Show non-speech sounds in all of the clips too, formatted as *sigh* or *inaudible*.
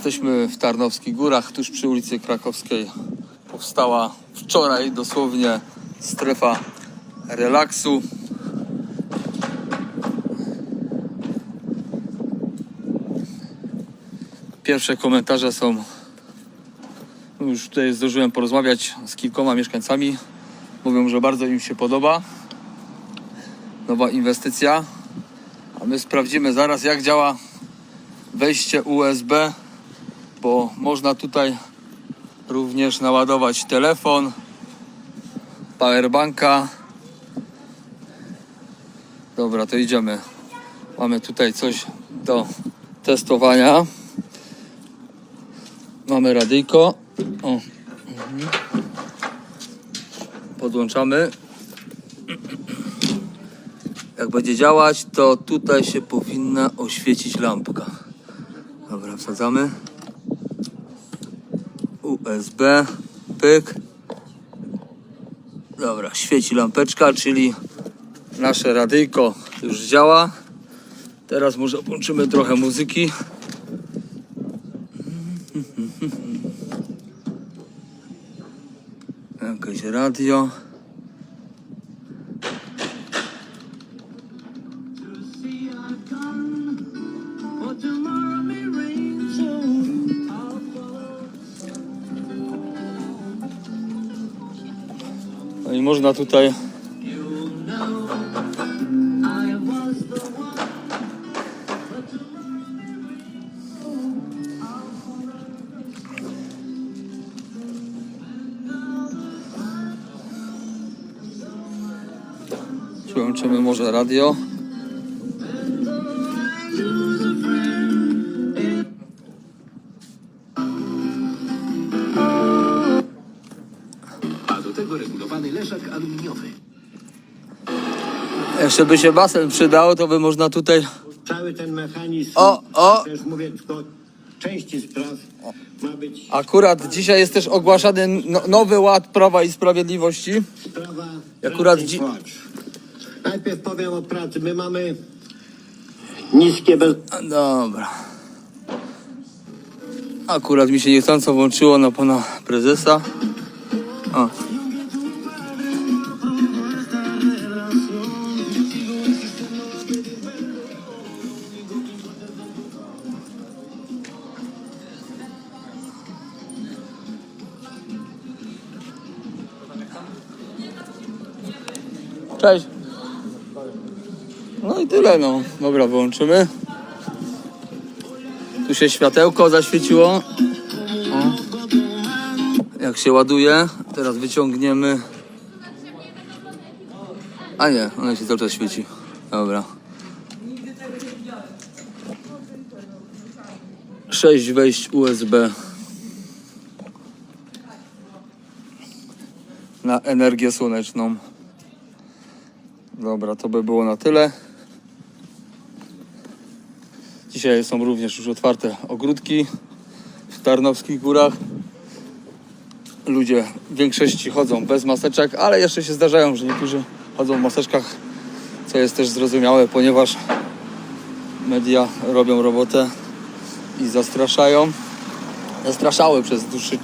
Jesteśmy w Tarnowskich Górach, tuż przy ulicy Krakowskiej. Powstała wczoraj dosłownie strefa relaksu. Pierwsze komentarze są. Już tutaj zdążyłem porozmawiać z kilkoma mieszkańcami. Mówią, że bardzo im się podoba. Nowa inwestycja. A my sprawdzimy zaraz, jak działa wejście USB, bo można tutaj również naładować telefon, powerbanka. Dobra, to idziemy. Mamy tutaj coś do testowania. Mamy radyjko. O. mhm. Podłączamy. Jak będzie działać, to tutaj się powinna oświecić lampka. Dobra, wsadzamy. USB, pyk. Dobra, świeci lampeczka, czyli nasze radyjko już działa. Teraz może włączymy trochę muzyki. *laughs* Jakieś radio. No i można tutaj Przyłączymy może radio. Aluminiowy. Jeszcze by się basen przydał, to by można tutaj. Cały ten mechanizm, O, o! też mówię tylko części spraw, ma być Akurat dzisiaj jest też ogłaszany no, nowy ład Prawa i Sprawiedliwości. sprawa Akurat pracy dzi- płacz. Najpierw powiem o pracy. My mamy niskie bez... Dobra. Akurat mi się niechcąco włączyło na pana prezesa. O. Cześć. No i tyle no. Dobra, wyłączymy. Tu się światełko zaświeciło. O. Jak się ładuje, teraz wyciągniemy. A nie, ona się cały czas świeci. Dobra. Sześć wejść USB na energię słoneczną. Dobra, to by było na tyle. Dzisiaj są również już otwarte ogródki w Tarnowskich Górach. Ludzie w większości chodzą bez maseczek, ale jeszcze się zdarzają, że niektórzy chodzą w maseczkach, co jest też zrozumiałe, ponieważ media robią robotę i zastraszają. Zastraszały przez dłuższy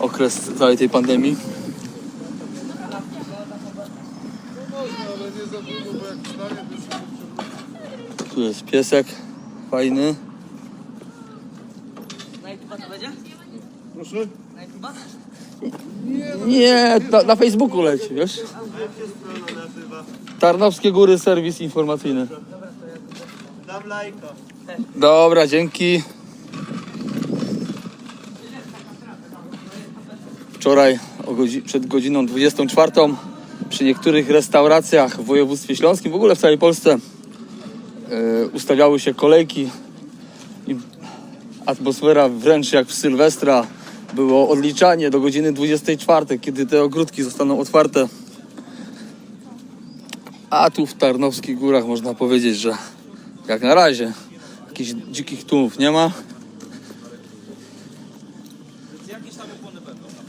okres całej tej pandemii. Tu jest piesek fajny. Na YouTube to będzie? Proszę? Na YouTube? Nie, na, na Facebooku leci, wiesz? Tarnowskie Góry, serwis informacyjny. Dam lajka. Dobra, dzięki. Wczoraj o godzi- przed godziną 24 przy niektórych restauracjach w województwie śląskim, w ogóle w całej Polsce E, ustawiały się kolejki i atmosfera wręcz jak w Sylwestra. Było odliczanie do godziny 24, kiedy te ogródki zostaną otwarte. A tu w Tarnowskich Górach można powiedzieć, że jak na razie jakichś dzikich tłumów nie ma. Jakieś tam opony będą.